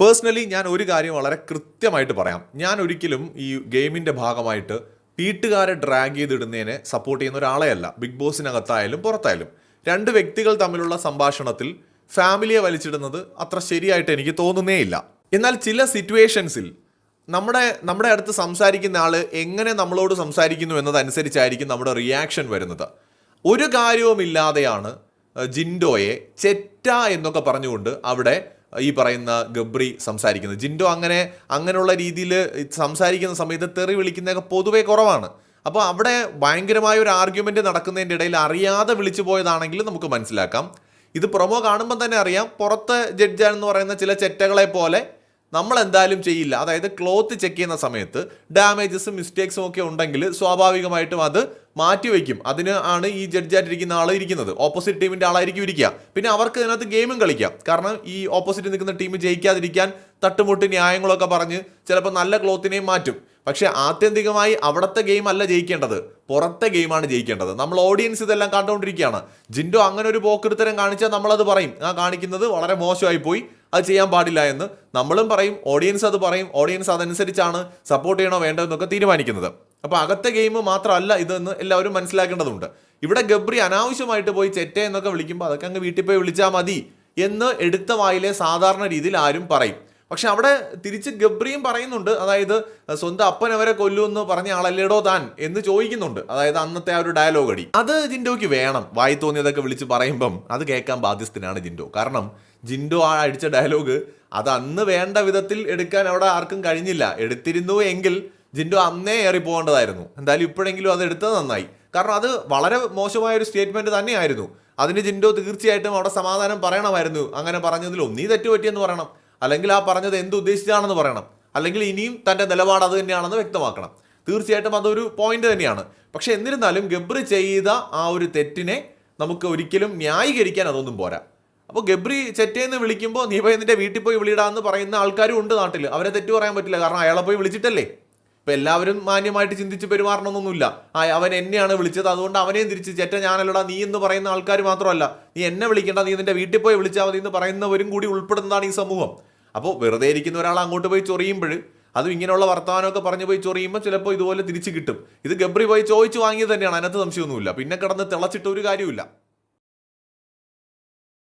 Personally ഞാൻ ഒരു കാര്യം വളരെ കൃത്യമായിട്ട് പറയാം. ഞാൻ ഒരിക്കലും ഈ ഗെയിമിന്റെ ഭാഗമായിട്ട് വീട്ടുകാരെ ഡ്രാഗ് ചെയ്തിടുന്നതിനെ സപ്പോർട്ട് ചെയ്യുന്ന ഒരാളെ അല്ല. ബിഗ് ബോസിനകത്തായാലും പുറത്തായാലും. രണ്ട് വ്യക്തികൾ തമ്മിലുള്ള സംഭാഷണത്തിൽ ഫാമിലിയെ വലിച്ചിടുന്നത് അത്ര ശരിയായിട്ട് എനിക്ക് തോന്നുന്നേ ഇല്ല എന്നാൽ ചില സിറ്റുവേഷൻസിൽ നമ്മുടെ നമ്മുടെ അടുത്ത് സംസാരിക്കുന്ന ആൾ എങ്ങനെ നമ്മളോട് സംസാരിക്കുന്നു എന്നതനുസരിച്ചായിരിക്കും നമ്മുടെ റിയാക്ഷൻ വരുന്നത്. ഒരു കാര്യവുമില്ലാതെയാണ് ജിൻഡോയെ ചെറ്റ എന്നൊക്കെ പറഞ്ഞുകൊണ്ട് അവിടെ ഈ പറയുന്ന ഗബ്രി സംസാരിക്കുന്നത്. ജിൻഡോ അങ്ങനെ അങ്ങനെയുള്ള രീതിയിൽ സംസാരിക്കുന്ന സമയത്ത് തെറി വിളിക്കുന്നതൊക്കെ പൊതുവേ കുറവാണ്. അപ്പോൾ അവിടെ ഭയങ്കരമായ ഒരു ആർഗ്യുമെന്റ് നടക്കുന്നതിന്റെ ഇടയിൽ അറിയാതെ വിളിച്ചു പോയതാണെങ്കിൽ നമുക്ക് മനസ്സിലാക്കാം. ഇത് പ്രൊമോ കാണുമ്പോൾ തന്നെ അറിയാം. പുറത്ത് ജഡ്ജാന്ന് പറയുന്ന ചില ചെറ്റകളെ പോലെ നമ്മൾ എന്തായാലും ചെയ്യില്ല. അതായത് ക്ലോത്ത് ചെക്ക് ചെയ്യുന്ന സമയത്ത് ഡാമേജസും മിസ്റ്റേക്സും ഒക്കെ ഉണ്ടെങ്കിൽ സ്വാഭാവികമായിട്ടും അത് മാറ്റിവെക്കും. അതിന് ആണ് ഈ ജഡ്ജായിട്ടിരിക്കുന്ന ആൾ ഇരിക്കുന്നത്. ഓപ്പോസിറ്റ് ടീമിന്റെ ആളായിരിക്കും ഇരിക്കുക. പിന്നെ അവർക്ക് ഇതിനകത്ത് ഗെയിമും കളിക്കാം. കാരണം ഈ ഓപ്പോസിറ്റ് നിൽക്കുന്ന ടീം ജയിക്കാതിരിക്കാൻ തട്ടുമുട്ട് ന്യായങ്ങളൊക്കെ പറഞ്ഞ് ചിലപ്പോൾ നല്ല ക്ലോത്തിനെയും മാറ്റും. പക്ഷേ ആത്യന്തികമായി അവിടുത്തെ ഗെയിം അല്ല ജയിക്കേണ്ടത്. പുറത്തെ ഗെയിമാണ് ജയിക്കേണ്ടത്. നമ്മൾ ഓഡിയൻസ് ഇതെല്ലാം കണ്ടുകൊണ്ടിരിക്കുകയാണ്. ജിൻഡോ അങ്ങനെ ഒരു പോക്കെടുത്തരം കാണിച്ചാൽ നമ്മളത് പറയും. ആ കാണിക്കുന്നത് വളരെ മോശമായി പോയി. അത് ചെയ്യാൻ പാടില്ല എന്ന് നമ്മളും പറയും. ഓഡിയൻസ് അത് പറയും. ഓഡിയൻസ് അതനുസരിച്ചാണ് സപ്പോർട്ട് ചെയ്യണോ വേണ്ടോ എന്നൊക്കെ തീരുമാനിക്കുന്നത്. അപ്പോൾ അകത്തെ ഗെയിം മാത്രമല്ല ഇതെന്ന് എല്ലാവരും മനസ്സിലാക്കേണ്ടതുണ്ട്. ഇവിടെ ഗബ്രി അനാവശ്യമായിട്ട് പോയി ചെറ്റ എന്നൊക്കെ വിളിക്കുമ്പോൾ അതൊക്കെ അങ്ങ് വീട്ടിൽ പോയി വിളിച്ചാൽ മതി എന്ന് എടുത്ത വായിലെ സാധാരണ രീതിയിൽ ആരും പറയും. പക്ഷെ അവിടെ തിരിച്ച് ഗബ്രിയും പറയുന്നുണ്ട് അതായത് സ്വന്തം അപ്പൻ അവരെ കൊല്ലുമെന്ന് പറഞ്ഞ ആളല്ലേടോ താൻ? എന്ന് ചോദിക്കുന്നുണ്ട്. അതായത് അന്നത്തെ ആ ഒരു ഡയലോഗ് അടി. അത് ജിൻഡോയ്ക്ക് വേണം. വായി തോന്നിയതൊക്കെ വിളിച്ച് പറയുമ്പം അത് കേൾക്കാൻ ബാധ്യസ്ഥനാണ് ജിൻഡോ. കാരണം ജിൻഡോ ആ അടിച്ച ഡയലോഗ് അത് അന്ന് വേണ്ട വിധത്തിൽ എടുക്കാൻ അവിടെ ആർക്കും കഴിഞ്ഞില്ല. എടുത്തിരുന്നു എങ്കിൽ ജിൻഡോ അന്നേ ഏറി പോകേണ്ടതായിരുന്നു. എന്തായാലും ഇപ്പോഴെങ്കിലും അത് എടുത്തത് നന്നായി. കാരണം അത് വളരെ മോശമായ ഒരു സ്റ്റേറ്റ്മെന്റ് തന്നെയായിരുന്നു. അതിന് ജിൻഡോ തീർച്ചയായിട്ടും അവിടെ സമാധാനം പറയണമായിരുന്നു. അങ്ങനെ പറഞ്ഞതിൽ ഒന്നീ തെറ്റുപറ്റിയെന്ന് പറയണം. അല്ലെങ്കിൽ ആ പറഞ്ഞത് എന്ത് ഉദ്ദേശിച്ചാണെന്ന് പറയണം. അല്ലെങ്കിൽ ഇനിയും തന്റെ നിലപാട് അത് തന്നെയാണെന്ന് വ്യക്തമാക്കണം. തീർച്ചയായിട്ടും അതൊരു പോയിന്റ് തന്നെയാണ്. പക്ഷെ എന്നിരുന്നാലും ഗബ്രി ചെയ്ത ആ ഒരു തെറ്റിനെ നമുക്ക് ഒരിക്കലും ന്യായീകരിക്കാൻ അതൊന്നും പോരാ. അപ്പോൾ ഗബ്രി ചെറ്റേന്ന് വിളിക്കുമ്പോൾ നീ പോയി വീട്ടിൽ പോയി വിളിയിടാന്ന് പറയുന്ന ആൾക്കാരും ഉണ്ട് നാട്ടിൽ അവരെ തെറ്റ് പറയാൻ പറ്റില്ല. കാരണം അയാളെ പോയി വിളിച്ചിട്ടല്ലേ? ഇപ്പൊ എല്ലാവരും മാന്യമായിട്ട് ചിന്തിച്ച് പെരുമാറണമെന്നൊന്നുമില്ല. ആ അവൻ എന്നെയാണ് വിളിച്ചത്. അതുകൊണ്ട് അവനെയും തിരിച്ച് ചേറ്റ ഞാനല്ലടാ നീ എന്ന് പറയുന്ന ആൾക്കാർ മാത്രമല്ല. നീ എന്നെ വിളിക്കേണ്ട നീ നിന്റെ വീട്ടിൽ പോയി വിളിച്ചാൽ മതി എന്ന് പറയുന്നവരും കൂടി ഉൾപ്പെടുന്നതാണ് ഈ സമൂഹം. അപ്പോൾ വെറുതെ ഇരിക്കുന്ന ഒരാൾ അങ്ങോട്ട് പോയി ചൊറിയുമ്പോൾ അതും ഇങ്ങനെയുള്ള വർത്തമാനമൊക്കെ പറഞ്ഞു പോയി ചൊറിയുമ്പോൾ ചിലപ്പോൾ ഇതുപോലെ തിരിച്ച് കിട്ടും. ഇത് ഗബ്രി പോയി ചോദിച്ചു വാങ്ങിയത് തന്നെയാണ് അതിനകത്ത് സംശയമൊന്നുമില്ല. പിന്നെ കിടന്ന് തിളച്ചിട്ട് ഒരു കാര്യമില്ല